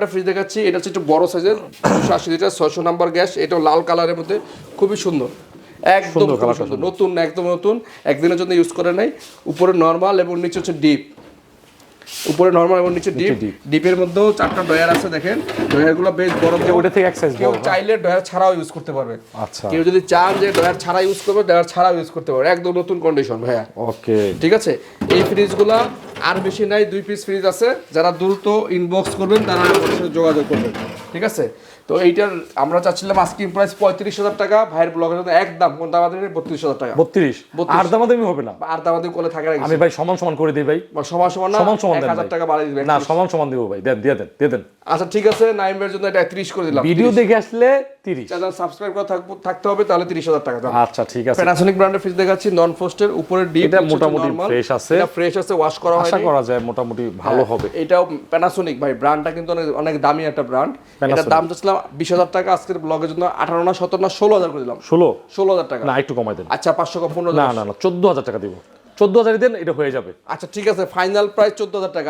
একটা ফ্রিজ দেখাচ্ছি এটা হচ্ছে একটু বড় সাইজের দুশো আশি লিটার ছয়শো নাম্বার গ্যাস এটা লাল কালারের মধ্যে খুবই সুন্দর। একদম সুন্দর নতুন একদম নতুন একদিনের জন্য ইউজ করে নাই উপরে নর্মাল এবং নিচে হচ্ছে ডিপ উপরে নর্মাল এবং নিচে ডিপ। ডিপের মধ্যেও চারটা ডয়ার আছে দেখেন। ডয়ারগুলো বেশ বড়। ওটা থেকে এক size কেউ চাইলে ডয়ার ছাড়াও ইউজ করতে পারবে। আচ্ছা। কেউ যদি চান যে ডয়ার ছাড়া ইউজ করবে ডয়ার ছাড়াও ইউজ করতে পারবে। একদম নতুন কন্ডিশন ভাইয়া। ওকে ঠিক আছে? এই ফ্রিজগুলা আর বেশি নাই, দুই পিস ফ্রিজ আছে। যারা দ্রুত ইনবক্স করবেন, তারা আমার সাথে যোগাযোগ করবেন। ঠিক আছে? তো এইটার আমরা চাচ্ছিলাম আস্কিং প্রাইস পঁয়ত্রিশ হাজার টাকা ভাইয়ের ব্লগের জন্য একদম কোন দাম আমাদের বত্রিশ হাজার টাকা। বত্রিশ? আর দামাদামি হবে না। আর দাম আমাদের কোলে থাকে আমি ভাই সমান সমান করে দিই ভাই। সমান সমান না সমান সমান এক হাজার টাকা বাড়িয়ে দিবেন। না সমান সমান দিব ভাই। দেন দিয়ে দেন দিয়ে দেন। আচ্ছা ঠিক আছে নাইমের জন্য এটা ত্রিশ করে দিলাম ভিডিও দেখে আসলে তিরিশ। চ্যানেল সাবস্ক্রাইব করা থাকবো- থাকতে হবে তাহলে তিরিশ হাজার টাকা দাম। আচ্ছা ঠিক আছে। প্যানাসোনিক ব্র্যান্ডের ফ্রিজ দেখাচ্ছি নন ফ্রস্টের উপরে ডিপ এটা মোটামুটি fresh আছে। এটা ফ্রেশ আছে ওয়াশ করা আশা করা যায় মোটামুটি ভালো হবে। এটাও প্যানাসোনিক ভাই ব্র্যান্ডটা কিন্তু অনেক অনেক দামি একটা ব্র্যান্ড এটার দাম চাচ্ছিলাম বিশ হাজার টাকা আজকের ব্লগের জন্য আঠারো না সতেরো না ষোলো হাজার করে দিলাম। ষোলো? ষোলো হাজার টাকা। না একটু কমাই দেন। আচ্ছা পাঁচশো কম পনেরো না না না চোদ্দ হাজার টাকা দিব। চোদ্দ হাজারই দেন এটা হয়ে যাবে। আচ্ছা ঠিক আছে ফাইনাল প্রাইস চোদ্দ হাজার টাকা।